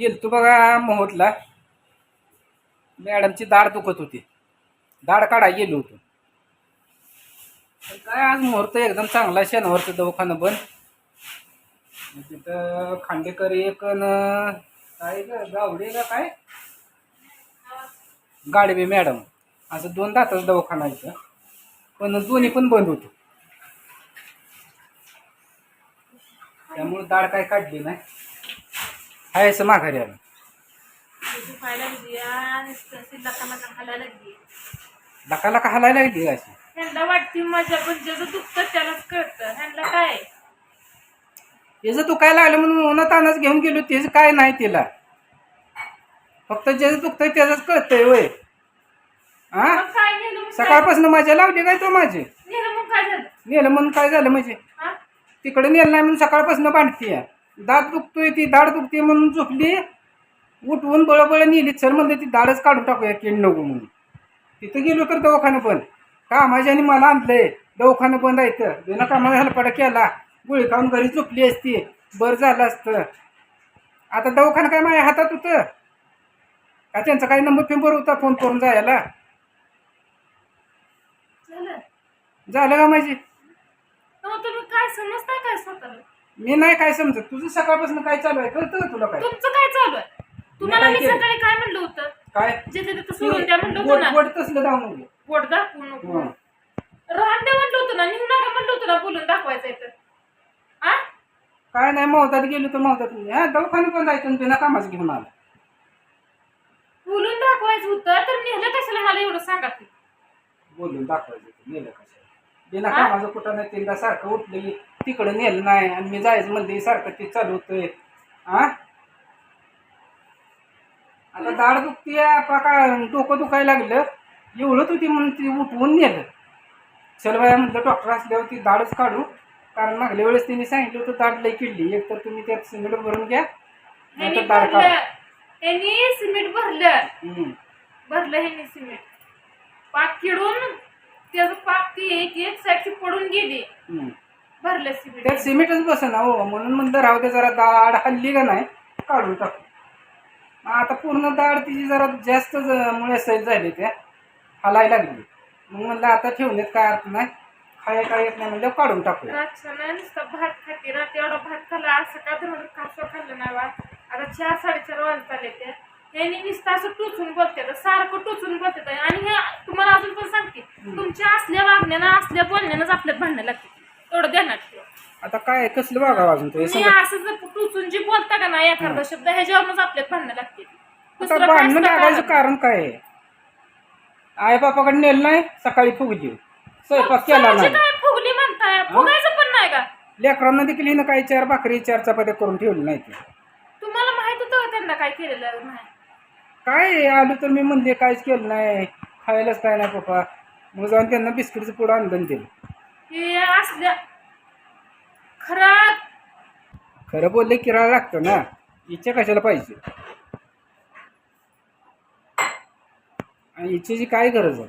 गेलतो बघा मोहतला मॅडमची दाढ दुखत होती. दाढ काढा गेलो होतो. काय आज मुहूर्त एकदम चांगला शनिवारचं दवाखानं बंद मग तिथं खांडेकर एक न काय गावडे का काय? गाडवे मॅडम. असं दोन दाताचं दवाखाना आहे इथं. पण दोन्ही पण बंद होतो. त्यामुळे दाढ काय काढली नाही. आहे असं माघारी आलं. लका लका हलायला लागली. का अशी? ह्यांना वाटते माझ्या पण ज्याचं दुखतं त्यालाच कळतं. ह्यांना काय? लागलं म्हणून उन्हात तानाच घेऊन गेलो त्याचं काय नाही तिला. फक्त ज्याचं दुखतंय त्याचंच कळतंय वय हा मग काय नेलं मग काय? सकाळपासून माझ्या लावली काय तो माझे? नेलं मग काय झालं? नेलं म्हणून काय झालं म्हणजे? हा? तिकडे नेलं नाही म्हणून सकाळपासून बांधतीय दात दुखतोय ती दाढ दुखते म्हणून झोपली. उठवून बळबळ नेली. सर म्हणलं ती दाढच काढून टाकूया किड नको म्हणून. तिथं गेलो तर दवाखाना बंद कामाच्याने मला आणलंय. दवाखाना बंद आहे तर बिना कामाला हलपाटा केला. गोळी खाऊन घरी झोपली असती. बरं झालं असतं. आता दवाखाना काय माझ्या हातात होतं? का त्यांचा काही नंबर फिंबर होता फोन करून जायला? झालं. का माझी? तुम्ही काय समजताय काय स्वतःला? मी नाही काय समजत. तुझं सकाळपासून काय चालू आहे? कळतं का तुला काय? तुमचं काय चालू आहे? तुम्हाला मी? सकाळी काय म्हणलं होतं? काय? तिथं सोडून द्या म्हणलं होतं ना. तसलं पोट दाखवू नको. हं. राहून द्या म्हणलं होतं ना. निघू नका म्हणलं होतं ना बोलून दाखवायचं इथं. हा काय नाही मौतात गेलो तर मौतात नाही. हा दवाखाना पण जायचं बिना कामाचं घेऊन आला. बोलून दाखवायचं होतं. तर नेलं कशाला मला एवढं सांगा की? बोलून दाखवायचं ते नेलं कशा बिना हा? कामाचं कुठं नाही. तीनदा सारखं उठलं की तिकडं नेलं नाही आणि मी जायचं म्हणते सारखं ते चालू होतंय हा आता दाढ दुखती डोकं दुखायला लागलं. एवढंच होती म्हणून ती उठवून नेलं. चल बाया म्हटलं डॉक्टर असल्यावर ती दाढच काढू. कारण मागल्या वेळेस तिने सांगितलं होतं दाढ लई किडली एक तर तुम्ही त्यात सिमेंट भरून घ्या नाहीतर काढा. भरलं. ह्यांनी सिमेंट भरलं. भरलं ह्यांनी सिमेंट. पाक किडून त्याचं पाक ती एक एक साईडची पडून गेली. भरलं सिमेंट. त्यात सिमेंटच बसेना हो म्हणून म्हणलं राहू दे जरा दाढ हल्ली का नाही काढून टाकू मग आता पूर्ण दाढ तिची जरा जास्त मुळे सैज झाली त्या हलायला लागली. मग म्हणलं आता ठेवण्यात काय अर्थ नाही खाय काय येत नाही म्हणलं काढून टाकूया. नुसतं भात खाते ना तेवढा भात खाल्ला आज सकाळ धरून कासवा खाल्लं नाही बा. आता चार साडेचार वाजता आले ते यांनी नुसतं असं टोचून बोलतात सारखं टोचून बोलतात आणि हे तुम्हाला अजून पण सांगते तुमच्या असल्या वागण्यानं असल्या बोलण्यानंच आपल्यात भांडणं लागते. आता काय कसलं बघावं अजून ते असं जर टोचून जी बोलता का नाही एखादा शब्द ह्याच्यावरूनच आपल्यात भांडणं लागते आता दुसरं काय भांडणं असतं लागायचं कारण? कारण काय? आहे आई बापाकडे नेलं नाही सकाळी फुगली. स्वयंपाक केला स्वतःची नाही. काय फुगली म्हणताय फुगायचं पण नाही का? लेकरांना देखील हिनं काही चार भाकरी चार चपात्या करून ठेवली नाही ती. तुम्हाला माहीत होतं का त्यांना काय केलेलं नाही? काय आहे, आलो तर मी म्हणले काहीच केलं नाही. खायलाच काय नाही पप्पा. मग जाऊन त्यांना बिस्किटचं पुढं आणलं दिलं. हे असल्या खरा? खरं बोलले किराळा लागतं ना. इच्छा कशाला पाहिजे? आणि इच्छेची काय गरज आहे?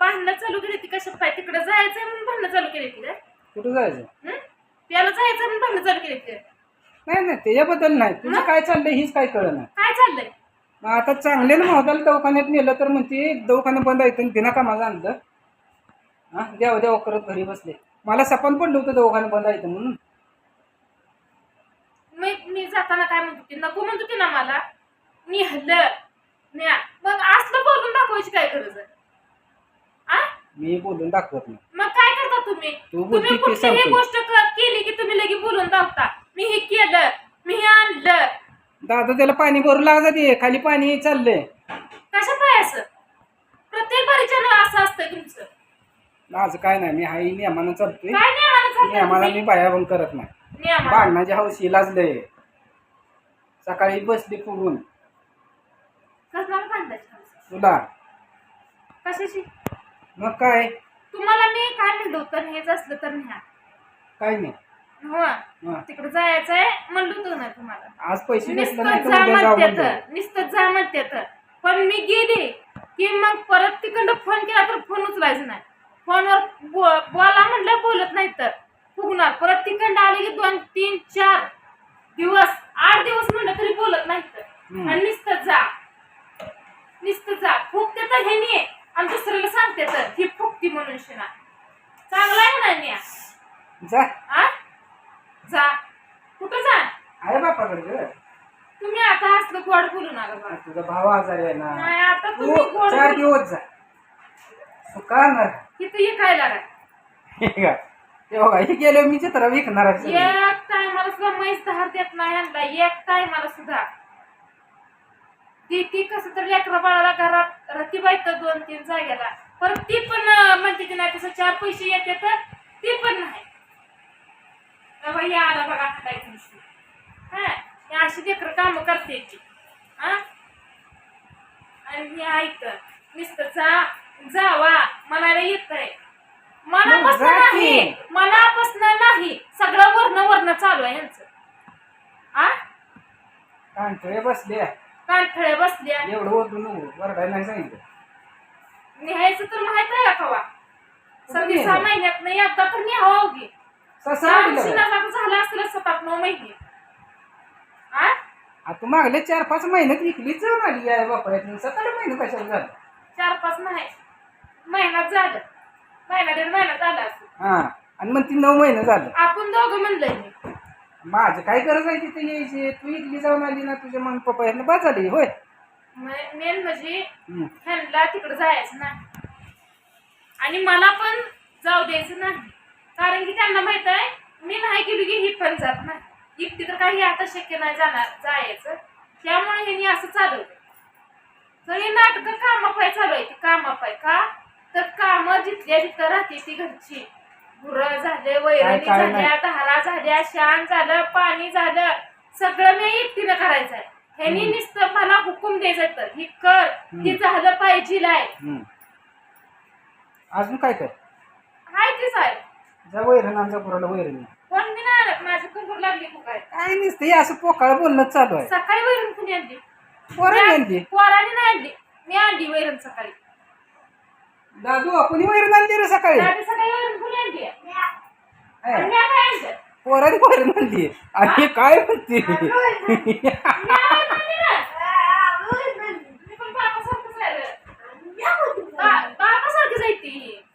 भांडणं चालू केली ती कशा पाय? तिकडे जायचं म्हणून भांडणं चालू केली ती काय? कुठं जायचं? हं? त्याला जायचं म्हणून भांडणं चालू केली ती नाही नाही त्याच्याबद्दल नाही. तुझं काय चाललंय हीच काय कळलं नाही काय चाललंय? मग आता चांगले ना महत्वाला दवाखान्यात नेलं तर म्हणते दवाखाना बंद आहे तर बिना कामाचं आणलं. हा द्यावं द्यावं करत घरी बसले. मला सपन पडलं होतं दवाखाना बंद आहे म्हणून. मी मी जाताना काय म्हणत होती? नको म्हणत होती ना मला. मी हल्लं. न्या मग असलं बोलून दाखवायची काय गरज आहे? आ? मी बोलून दाखवत नाही. मग काय करता तुम्ही? तू बोलती तुम्ही ते कुठलीही सांगते. गोष्ट क- केली की तुम्ही लगे बोलून दाखता मी हे केलं. मी हे आणलं. दादा त्याला पाणी भरू लागत ते खाली पाणी चाललंय कशा पाय असं प्रत्येक परिचय असं असतं तुमचं आज काय नाही मी हाई नियमानं चालतोय. काय नाही मला चालतं नियमाला? मी करत नाही. नाही आम्हाला. भांडणाची हौशी लाजलंय सकाळी बसली फुगून कसलं भांडायचं हौस? तुला? कशाची? मग काय? तुम्हाला मी काय म्हणलं होतं? आणि हेच असलं तर न्या. काय नाही. हो. हा. तिकडे जायचंय म्हणलं होतं ना तुम्हाला. आज पैसे नसले नाही नुसतं तर जा उद्या जाऊ म्हणते म्हणलं. नुसतं जा म्हणते पण मी गेली की मग परत तिकडं फोन केला तर फोन उचलायचा नाही. फोनवर बो- बोला म्हणलं बोलत नाही तर. फुगणार. परत तिकडं आले की दोन तीन चार दिवस आठ दिवस म्हणलं तरी बोलत हम्म. आणि नुसतं जा. नुसतं जा. फुकते तर हे नाही आणि दुसऱ्याला सांगते तर. ही फुकती म्हणून शिना. चांगला आहे ना न्या. जा. आ? जा. कुठं जा? आहे बापाकडे ग. तुम्ही आता असलं गोड बोलू नका. तुझा भाव आजारी आहे ना. नाही आता तुम्ही गोड चार दिवस जा. तू का ना इथं ये काय लागा? ते बघा हे गेले मी चित्र विकणार आहे सगळे. एक टायमाला सुद्धा म्हैस धार देत नाही यांना एक टायमाला सुद्धा. ती ती कसं तर लेकरा बाळाला घरात रती बायत दोन तीन जागेला. परत ती पण अं, म्हणते की नाही तसं चार पैसे येते तर ती पण नाही. बाबा हे आला बघा हातायची नुसती हा हे अशी लेकरं कामं करते ती. हा? आणि हे ऐक नुसतं जा. जावा म्हणायला येत आहे मनापासून मग जा की. नाही मनापासून नाही. सगळं वर्ण वर्ण चालू आहे यांचं. आ? कांठळे बसले कानठळे बसल्या. एवढं ओरडू नको नाही सांगितलं. निहायचं तर माहीत आहे का कवा सव्वीस नेलं? महिन्यात नाही एकदा तर न्यावं अवघी. ससा? शिनाचा झाला असेल सात नऊ महिने. आ? आ, तू मागले चार पाच महिन्यात विकलीच जाऊन आली आहे बापड्यात सात आठ महिने कशाला झालं? चार पाच नाही. महिन्यात झालं. महिना दीड महिना झाला असेल. हा आणि मग ती नऊ महिने झालं. आपण दोघं म्हणलंय मी. माझं काय गरज आहे तिथे यायची? तू इकली जाऊन आली ना तुझ्या मग पप्पा यांना बाद झाली होय? मेन म्हणजे हम्म. ह्यांना तिकडे जायचं नाही. आणि मला पण जाऊ द्यायचं नाही. कारण की त्यांना माहीत आहे मी नाही गेलो की ही पण जात नाही. एकटी तर काही आता शक्य नाही जाणार जायचं. त्यामुळे ह्यांनी असं चालवलं सगळी नाटकं कामापाय चालू आहे ती कामापाय का? तर काम जिथल्या जिथं राहते ती घरची. गुरं झाले वैरणी काय- काय नाही. झाल्या धारा झाल्या शान झालं पाणी झालं सगळं मी एकटीनं करायचं आहे ह्यांनी. नुसतं मला हुकूम द्यायचं तर. ही कर ही झालं पाहिजे हम्म. अजून काय कर? तेच आहे जा वैरण आमच्या पुराला वैरण. कोण मी नाही आणत माझी कुंकूर लागली तू काय काय नसते हे असं पोकाळ बोलणं चालू आहे. सकाळी वैरण कुणी आणली? पोरं आणली. पोराने नाही आणली. मी आणली वैरण सकाळी. दादू कुणी वैरण आणली रे सकाळी? मी पोराने वैरण आणली. आणि काय म्हणते? मी.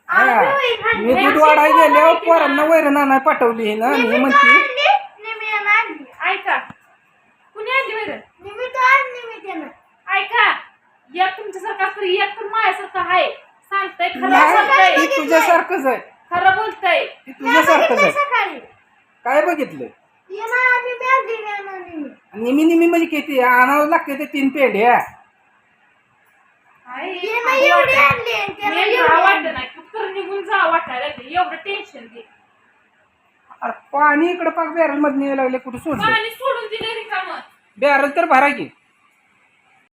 मी. मी दूध वाढाय गेल्यावर पोरांना वैरण आणाय पाठवली ना ही म्हणते. ऐका. कुणी आणली वैरण? ऐका. एक तुमच्यासारखा एक तर माझ्यासारखं आहे. नाही ती तुझ्यासारखंच आहे. खरं बोलतंय. ती तुझ्यासारखंच आहे. काय बघितलं निमी निमी म्हणजे किती? आणावं लागते ते तीन पेढ्या. आई, वाटत नाही. कुठं निघून जा वाटायला लागले. एवढं टेन्शन घे. अरे पाणी इकडे पाक बॅरलमध्ये लागले कुठे सोडलं? पाणी सोडून दिले रिकामं. बॅरल तर भरा की.